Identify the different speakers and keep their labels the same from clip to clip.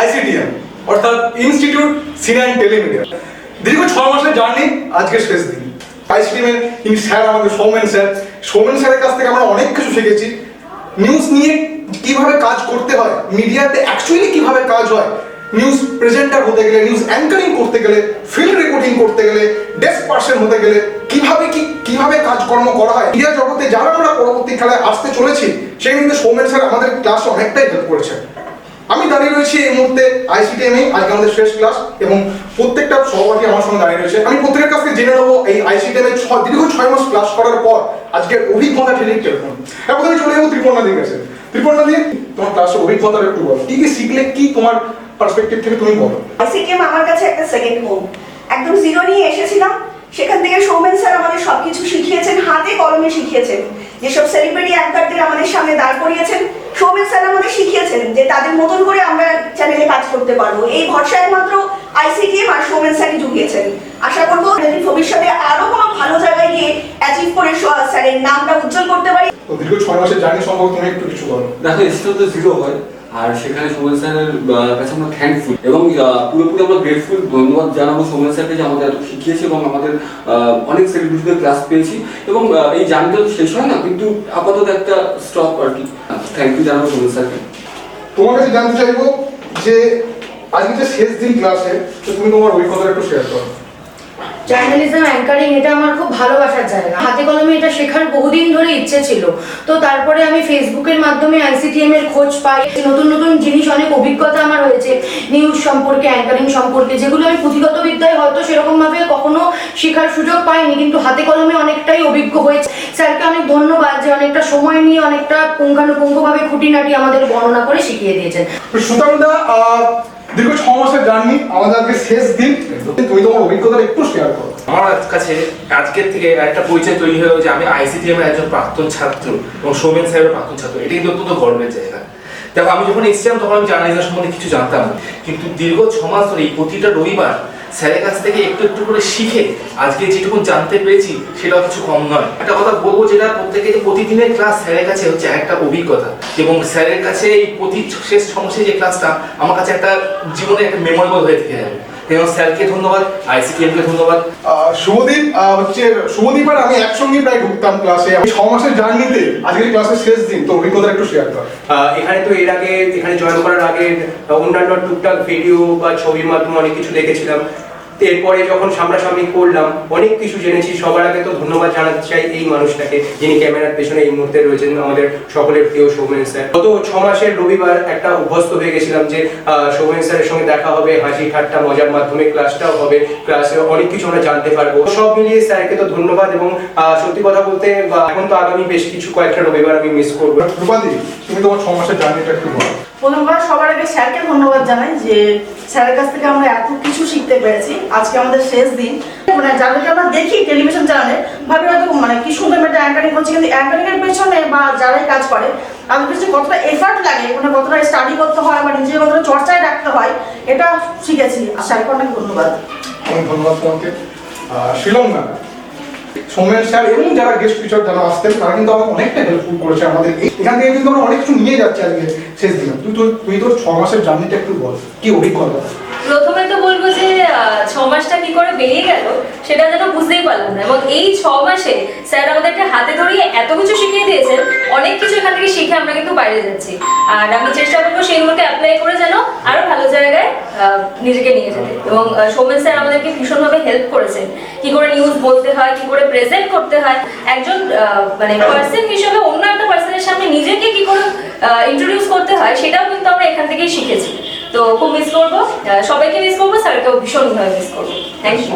Speaker 1: আইসিডিএম অর্থাৎ institute senior Telemedia. দীর্ঘ ছ মাসের জার্নি আজকে শেষ দিন। আইসিডিএমের ইনি স্যার, আমাদের সৌমেন স্যার। সৌমেন স্যারের কাছ থেকে আমরা অনেক কিছু শিখেছি। নিউজ নিয়ে কীভাবে কাজ করতে হয়, মিডিয়াতে অ্যাকচুয়ালি কীভাবে কাজ হয়, নিউজ প্রেজেন্টার হতে গেলে, নিউজ অ্যাঙ্কারিং করতে গেলে ফিল্ড রেকর্ডিং করতে গেলে ডেস্ক পার্সন হতে গেলে, কীভাবে কি, কীভাবে কাজকর্ম করা হয়, মিডিয়া জগতে যারা আমরা পরবর্তী খেলায় আসতে চলেছি, সেই কিন্তু সৌমেন স্যার আমাদের ক্লাস অনেকটাই হেল্প করেছে আমি দাঁড়িয়ে রয়েছি এই মুহূর্তে আইসিটিএমএ আজকে আমাদের শেষ ক্লাস এবং প্রত্যেকটা সহপাঠী আমার সঙ্গে দাঁড়িয়ে রয়েছে। আমি প্রত্যেকের কাছ জেনে নেব এই আইসিটিএমএ দীর্ঘ ছয় মাস ক্লাস করার পর আজকের অভিজ্ঞতা ঠিক কীরকম? এখন আমি চলে যাব ত্রিপর্ণা দিকে কাছে। ত্রিপর্ণা দিয়ে তোমার ক্লাসের অভিজ্ঞতাটা একটু বলো। কি কি শিখলে, কি তোমার পার্সপেক্টিভ থেকে তুমি বলো?
Speaker 2: আইসিটিএম আমার কাছে একটা সেকেন্ড হোম একদম জিরো নিয়ে এসেছিলাম, সেখান থেকে সৌমেন স্যার আমাদের সবকিছু শিখিয়েছেন, হাতে কলমে শিখিয়েছেন। যেসব সেলিব্রিটি অ্যাঙ্কারদের আমাদের সামনে দাঁড় করিয়েছেন সৌমেন স্যার আমাদের শিখিয়েছেন যে তাদের মতন করে আমরা চ্যানেলে কাজ করতে পারব। এই ভরসায় মাত্র আইসিটিএম আর সৌমেন স্যারই ঢুকিয়েছেন আশা করব ভবিষ্যতে আরও কোনো ভালো জায়গায় গিয়ে অ্যাচিভ করে স্যারের নামটা উজ্জ্বল করতে পারি।
Speaker 1: তো দীর্ঘ ছয় মাসের জার্নি সম্পর্কে তুমি একটু কিছু বলো।
Speaker 3: দেখো এসটা তো জিরো হয়। আর সেখানে সোমেন স্যারের কাছে আমরা থ্যাঙ্কফুল এবং পুরোপুরি আমরা গ্রেটফুল ধন্যবাদ জানাব সোমেন স্যারকে যে আমাদের এত শিখিয়েছে এবং আমাদের অনেক সেলিব্রিটিদের ক্লাস পেয়েছি এবং এই জার্নিটা তো শেষ হয় না, কিন্তু আপাতত একটা স্টপ আর কি। থ্যাংক ইউ জানাব সোমেন স্যারকে।
Speaker 1: তোমার কাছে জানতে চাইব যে, আজকে যে শেষ দিন ক্লাসে তো তুমি তোমার অভিজ্ঞতা একটু শেয়ার করো।
Speaker 4: জার্নালিজম অ্যাঙ্কারিং এটা আমার খুব ভালোবাসার জায়গা। হাতে কলমে এটা শেখার বহুদিন ধরে ইচ্ছে ছিল। তো তারপরে আমি ফেসবুকের মাধ্যমে আইসিটিএম এর খোঁজ পাই। নতুন নতুন জিনিস, অনেক অভিজ্ঞতা আমার হয়েছে। নিউজ সম্পর্কে অ্যাঙ্কারিং সম্পর্কে, যেগুলো আমি পুঁথিগত বিদ্যায় হয়তো সেরকম ভাবে কখনো শেখার সুযোগ পাইনি, কিন্তু হাতে কলমে অনেকটাই অভিজ্ঞ হয়েছে। স্যারকে অনেক ধন্যবাদ যে অনেকটা সময় নিয়ে অনেকটা পুঙ্খানুপুঙ্খভাবে খুঁটিনাটি আমাদের বর্ণনা করে শিখিয়ে দিয়েছেন।
Speaker 1: সুতরাংদা দীর্ঘ ছ মাসের আমাদের আজকে শেষ দিন তুমি তোমার অভিজ্ঞতা একটু শেয়ার করো।
Speaker 5: আমার কাছে আজকের থেকে একটা পরিচয় তৈরি হয়ে যে আমি আইসিটিএম এর একজন প্রাক্তন ছাত্র এবং সৌমেন সাহেবের প্রাক্তন ছাত্র। এটা কিন্তু অত্যন্ত গর্বের জায়গা। দেখো, আমি যখন এসেছিলাম তখন আমি জার্নালিজম সম্বন্ধে কিছু জানতাম কিন্তু দীর্ঘ ছ মাস ধরে প্রতিটা রবিবার স্যারের কাছ থেকে একটু একটু করে শিখে আজকে যেটুকু জানতে পেরেছি সেটা কিছু কম নয়। একটা কথা বলব যেটা প্রত্যেকে যে প্রতিদিনের ক্লাস স্যারের কাছে হচ্ছে একটা অভিজ্ঞতা। এবং স্যারের কাছে এই প্রতি শেষ সমস্যা যে ক্লাসটা, আমার কাছে একটা জীবনে একটা মেমোরেবল হয়ে থেকে যাবে। এবং স্যারকে ধন্যবাদ আইসিটিএমকে ধন্যবাদ।
Speaker 1: শুভদীপ আহ, হচ্ছে শুভদীপ আর আমি একসঙ্গে প্রায় ঢুকতাম ক্লাসে। আমি ছ মাসের জার্নিতে আজকের ক্লাসের শেষ দিন তো অভিজ্ঞতা একটু শেয়ার কর।
Speaker 6: এখানে তো এর আগে এখানে জয়েন করার আগে অন্যান্য টুকটাক ভিডিও বা ছবির মাধ্যমে অনেক কিছু দেখেছিলাম। এরপরে যখন সামনাসামনি করলাম, অনেক কিছু জেনেছি। সবার আগে তো ধন্যবাদ জানাতে চাই এই মানুষটাকে, যিনি ক্যামেরার পেছনে এই মুহূর্তে রয়েছেন, আমাদের সকলের প্রিয় সৌমেন স্যার। গত ছ মাসের রবিবার একটা অভ্যস্ত হয়ে গেছিলাম যে সৌমেন স্যারের সঙ্গে দেখা হবে, হাসি ঠাট্টা, মজার মাধ্যমে ক্লাসটাও হবে, ক্লাসে অনেক কিছু আমরা জানতে পারব। সব মিলিয়ে স্যারকে তো ধন্যবাদ এবং সত্যি কথা বলতে এখন তো আগামী বেশ কিছু কয়েকটা রবিবার আমি মিস করব।
Speaker 1: তুমি তোমার ছ মাসের জার্নিটা একটু বলো।
Speaker 2: প্রথম কথা, সবার আগে স্যারকে ধন্যবাদ জানাই যে স্যারের কাছ থেকে আমরা এত কিছু শিখতে পেরেছি। আজকে আমাদের শেষ দিন। মানে যাদেরকে আমরা দেখি টেলিভিশন চ্যানেলে, ভাবি হয়তো মানে কি সুন্দর একটা অ্যাঙ্কারিং করছে, কিন্তু অ্যাঙ্কারিং এর পেছনে বা যারাই কাজ করে, তাদের পেছনে কতটা এফার্ট লাগে মানে কতটা স্টাডি করতে হয় বা নিজেকে কতটা চর্চায় রাখতে হয়, এটা শিখেছি। আর স্যারকে অনেক ধন্যবাদ।
Speaker 1: অনেক ধন্যবাদ তোমাকে। শিলং ম্যাম সৌমেন স্যার এবং যারা গেস্ট টিচার যারা আসতেন, তারা কিন্তু আমাকে অনেকটা হেল্পফুল করেছে আমাদের। এখান থেকে কিন্তু আমরা অনেক কিছু নিয়ে যাচ্ছি আজকে শেষ দিনে। তুই তোর তুই তোর ছ মাসের জার্নিটা একটু বল, কি অভিজ্ঞতা?
Speaker 7: প্রথমে তো বলব যে ছ মাসটা কি করে বেরিয়ে গেল, সেটা যেন বুঝতেই পারলাম না। এবং এই ছ মাসে স্যার আমাদেরকে হাতে ধরিয়ে এত কিছু শিখিয়ে দিয়েছেন, অনেক কিছু এখান থেকে শিখে আমরা কিন্তু বাইরে যাচ্ছি। আর আমি চেষ্টা করব সেইগুলোকে অ্যাপ্লাই করে যেন আরও ভালো জায়গায় নিজেকে নিয়ে যেতে। এবং সৌমেন স্যার আমাদেরকে ভীষণভাবে হেল্প করেছেন। কি করে নিউজ বলতে হয়, কি করে প্রেজেন্ট করতে হয়। একজন মানে পার্সন হিসেবে অন্য একটা পার্সনের সামনে নিজেকে কি করে ইন্ট্রোডিউস করতে হয়, সেটাও কিন্তু আমরা এখান থেকেই শিখেছি। তো খুব মিস করব। সবাইকে মিস করব স্যারকেও ভীষণভাবে মিস করব। থ্যাংক ইউ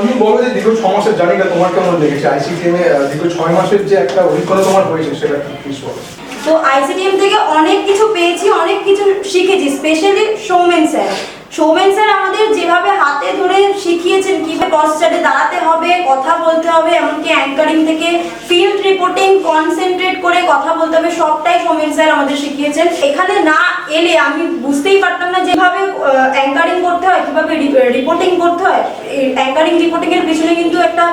Speaker 1: তুমি বলো যে দীর্ঘ ছ মাসের জার্নিটা তোমার কেমন লেগেছে? আইসিটিএম এ দীর্ঘ ছয় মাসের যে একটা অভিজ্ঞতা তোমার হয়েছে সেটা প্লিজ বলো।
Speaker 8: তো আইসিটিএম থেকে অনেক কিছু পেয়েছি অনেক কিছু শিখেছি specially Soumen sir Soumen sir আমাদের যেভাবে হাতে ধরে শিখিয়েছেন কীভাবে পশ্চাতে দাঁড়াতে হবে, কথা বলতে হবে, এমনকি অ্যাঙ্কারিং থেকে ফিল্ড রিপোর্টিং কনসেন্ট্রেট করে কথা বলতে হবে, সবটাই সৌমেন স্যার আমাদের শিখিয়েছেন। এখানে না এলে আমি বুঝতেই পারতাম না যেভাবে অ্যাঙ্কারিং করতে হয়, কীভাবে রিপোর্টিং করতে হয়। অ্যাঙ্কারিং রিপোর্টিং এর পিছনে কিন্তু একটা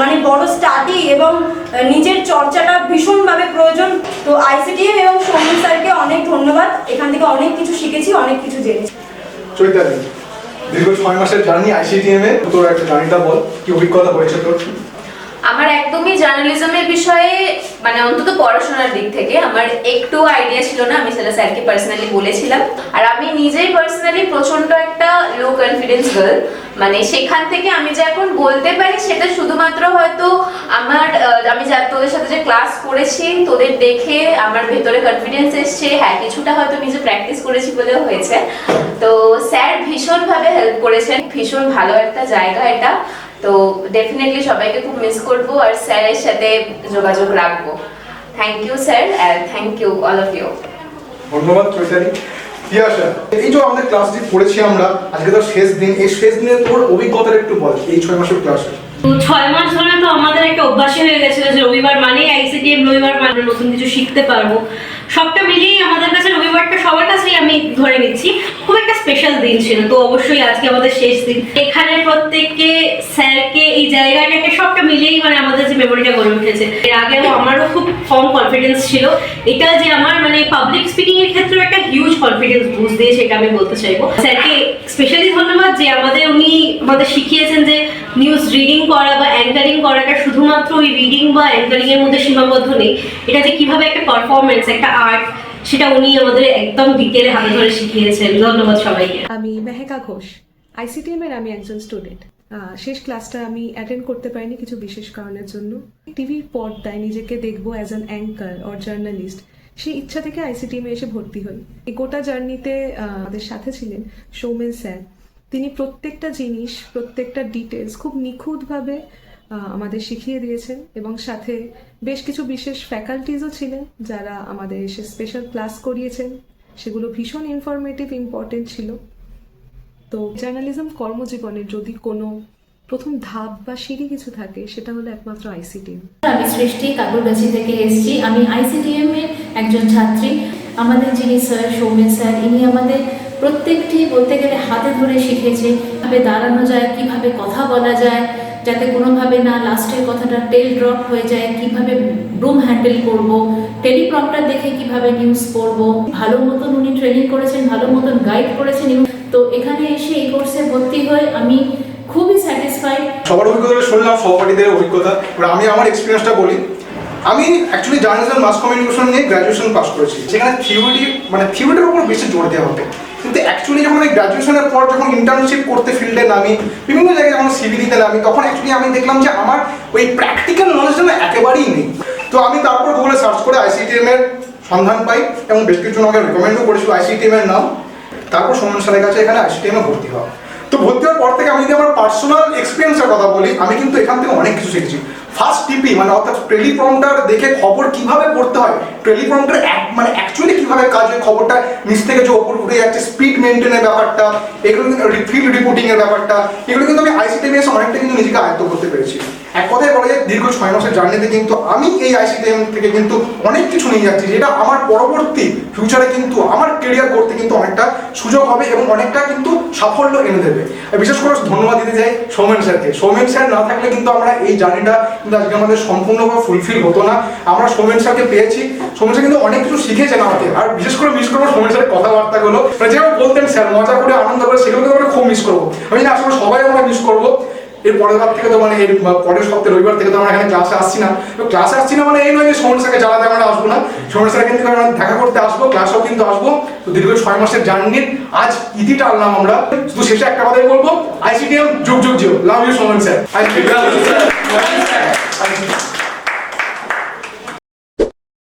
Speaker 8: মানে বড় স্টাডি এবং নিজের চর্চাটা ভীষণভাবে প্রয়োজন। তো আইসিটিএম এবং সৌমিক স্যারকে অনেক ধন্যবাদ। এখান থেকে অনেক কিছু শিখেছি, অনেক কিছু জেনেছি।
Speaker 1: চৈতালি। দীর্ঘ ছয় মাসের জার্নি আইসিটিএম এ। তোর একটা জার্নিটা বল, কি অভিজ্ঞতা হয়েছে তোর?
Speaker 9: আমার একদমই জার্নালিজমের বিষয়ে মানে অন্তত পড়াশোনার দিক থেকে আমার একটু আইডিয়া ছিল না, আমি সেটা স্যারকে পার্সোনালি বলেছিলাম। আর আমি নিজেই পার্সোনালি প্রচণ্ড একটা লো কনফিডেন্স গার্ল মানে সেখান থেকে আমি যে এখন বলতে পারি, সেটা শুধুমাত্র হয়তো আমার আমি যা, তোদের সাথে যে ক্লাস করেছি, তোদের দেখে আমার ভেতরে কনফিডেন্স এসছে হ্যাঁ কিছুটা হয়তো নিজে প্র্যাকটিস করেছি বলেও হয়েছে। তো স্যার ভীষণভাবে হেল্প করেছেন, ভীষণ ভালো একটা জায়গা এটা। তো ডেফিনেটলি সবাইকে খুব মিস করব আর স্যারের সাথে যোগাযোগ রাখব। Thank you sir and thank you all of you
Speaker 1: ধন্যবাদ চৈতালি। এই যে আমাদের পড়েছি আমরা আজকে তো শেষ দিন এই শেষ দিনে তোর অভিজ্ঞতাটা একটু বল এই ছয় মাসের ক্লাসে
Speaker 10: ছয় মাস ধরে তো আমাদের একটা অভ্যাসই হয়ে গেছিল যে রবিবার মানেই আইসিটিএম রবিবার মানে নতুন কিছু শিখতে পারব। সবটা মিলিয়ে আমাদের কাছে রবিবারটা সবার কাছেই আমি ধরে নিচ্ছি। খুব একটা স্পেশাল দিন ছিল, তো অবশ্যই আজকে আমাদের শেষ দিন। এখানে প্রত্যেককে, স্যারকে, এই জায়গাটাকে সবটা মিলিয়েই মানে আমাদের যে মেমোরিটা গড়ে উঠেছে। এর আগেও আমারও খুব কম কনফিডেন্স ছিল। এটা যে আমার মানে পাবলিক স্পিকিং এর ক্ষেত্রে একটা হিউজ কনফিডেন্স বুস্ট দিয়েছে, এটা আমি বলতে চাইব। স্যারকে স্পেশালি ধন্যবাদ যে আমাদের উনি আমাদের শিখিয়েছেন যে নিউজ রিডিং করা বা অ্যাঙ্কারিং করাটা শুধুমাত্র ওই রিডিং বা অ্যাঙ্কারিং এর মধ্যে সীমাবদ্ধ নেই। এটা যে কীভাবে একটা পারফরমেন্স একটা আর্ট সেটা উনি আমাদের একদম ডিটেলে হাতে ধরে শিখিয়েছেন। ধন্যবাদ সবাইকে।
Speaker 11: আমি মেহেকা ঘোষ আইসিটিএম এর আমি একজন স্টুডেন্ট শেষ ক্লাসটা আমি অ্যাটেন্ড করতে পারিনি কিছু বিশেষ কারণের জন্য। টিভির পর্দায় নিজেকে দেখব as an anchor or journalist সেই ইচ্ছা থেকে আইসিটিএম এসে ভর্তি হই। গোটা জার্নিতে আমাদের সাথে ছিলেন সৌমেন স্যার তিনি প্রত্যেকটা জিনিস, প্রত্যেকটা ডিটেলস খুব নিখুঁতভাবে আমাদের শিখিয়ে দিয়েছেন এবং সাথে বেশ কিছু বিশেষ ফ্যাকাল্টিজও ছিলেন যারা আমাদের এসে স্পেশাল ক্লাস করিয়েছেন। সেগুলো ভীষণ ইনফরমেটিভ ইম্পর্টেন্ট ছিল। তো জার্নালিজম কর্মজীবনের যদি কোনো প্রথম ধাপ বা সিঁড়ি কিছু থাকে, সেটা হলো একমাত্র আইসিটিএম
Speaker 12: আমি সৃষ্টি কাকুরগাছি থেকে এসেছি। আমি আইসিডিএম এর একজন ছাত্রী। আমাদের যিনি স্যার সৌমেন স্যার ইনি আমাদের প্রত্যেকটি বলতে গেলে হাতে ধরে শিখেছে কীভাবে দাঁড়ানো যায়, কীভাবে কথা বলা যায়, যাতে কোনোভাবে না লাস্টের কথাটা টেল ড্রপ হয়ে যায়, কীভাবে ব্রুম হ্যান্ডেল করব টেলিপ্রম্পটার দেখে কীভাবে নিউজ পড়ব ভালো মতন উনি ট্রেনিং করেছেন, ভালো মতন গাইড করেছেন তো এখানে এসে এই কোর্সে ভর্তি হয়ে আমি খুবই স্যাটিসফাইড
Speaker 1: সবার অভিজ্ঞতা শুনলাম সহপাঠীদের অভিজ্ঞতা। আমি আমার এক্সপিরিয়েন্সটা বলি। আমি অ্যাকচুয়ালি জার্নালিজম মাস কমিউনিকেশন নিয়ে গ্র্যাজুয়েশন পাস করেছি সেখানে থিওরি মানে থিওরিটার উপর বেশি জোর দেওয়া হতো। কিন্তু অ্যাকচুয়ালি যখন এই গ্র্যাজুয়েশনের পর যখন ইন্টার্নশিপ করতে ফিল্ডে নামি, বিভিন্ন জায়গায় যখন সিভি দিতে নামি, তখন অ্যাকচুয়ালি আমি দেখলাম যে আমার ওই প্র্যাকটিক্যাল নলেজটা না একেবারেই নেই। তো আমি তারপর গুগলে সার্চ করে আইসিটিএম এর সন্ধান পাই এবং বেশ কিছু আমাকে রেকমেন্ডও করেছিল আইসিটিএম এর নাম। তারপর সোমন স্যারের কাছে এখানে আইসিটিএম এ ভর্তি হওয়া। তো ভর্তি হওয়ার পর থেকে আমি যদি আমার পার্সোনাল এক্সপিরিয়েন্সের কথা বলি, আমি কিন্তু এখান থেকে অনেক কিছু শিখেছি। ফার্স্ট টিপি মানে অর্থাৎ টেলিপ্রম্পটার দেখে খবর কীভাবে পড়তে হয়? টেলিপ্রম্পটার মানে অ্যাকচুয়ালি কীভাবে কাজ হয় খবরটা নিচ থেকে যে ওপর উঠে যাচ্ছে স্পিড মেনটেনের ব্যাপারটা, এগুলো কিন্তু ফিল্ড রিপোর্টিং এর ব্যাপারটা, এগুলো কিন্তু আমি আইসিটিভিএস এসে অনেকটা কিন্তু নিজেকে আয়ত্ত করতে পেরেছি। এক কথায় বলা যায়, দীর্ঘ ছয় মাসের জার্নিতে কিন্তু আমি এই আইসিটিএম থেকে কিন্তু অনেক কিছু নিয়ে যাচ্ছি, যেটা আমার পরবর্তী ফিউচারে কিন্তু, আমার কেরিয়ার করতে কিন্তু অনেকটা সুযোগ হবে এবং অনেকটা কিন্তু সাফল্য এনে দেবে। বিশেষ করে ধন্যবাদ দিতে চাই সৌমেন স্যারকে। সৌমেন স্যার না থাকলে কিন্তু আমরা এই জার্নিটা কিন্তু আজকে আমাদের সম্পূর্ণভাবে ফুলফিল হতো না। আমরা সৌমেন স্যারকে পেয়েছি। সৌমেন স্যার কিন্তু অনেক কিছু শিখেছেন আমাকে। আর বিশেষ করে মিস করব সৌমেন স্যারের কথাবার্তাগুলো। মানে যেভাবে বলতেন স্যার, মজা করে, আনন্দ করে সেগুলো কিন্তু আমরা খুব মিস করব। আমি আসলে সবাই আমরা মিস করব। এর পরের বার থেকে তো মানে এর পরের সপ্তাহে রবিবার থেকে তো আমরা এখানে ক্লাসে আসছি না। তো ক্লাসে আসছি না মানে এই নয় যে সমর স্যারকে জ্বালাতে আমরা আসব না। সমর স্যার কিন্তু আমরা দেখা করতে আসব ক্লাসেও কিন্তু আসব। তো দীর্ঘ ছয় মাসের জার্নি আজ ইতি টানলাম আমরা। শুধু শেষে একটা কথাই বলব আইসিডিএম যুগ যুগ Jio. Love you Samar sir ICDM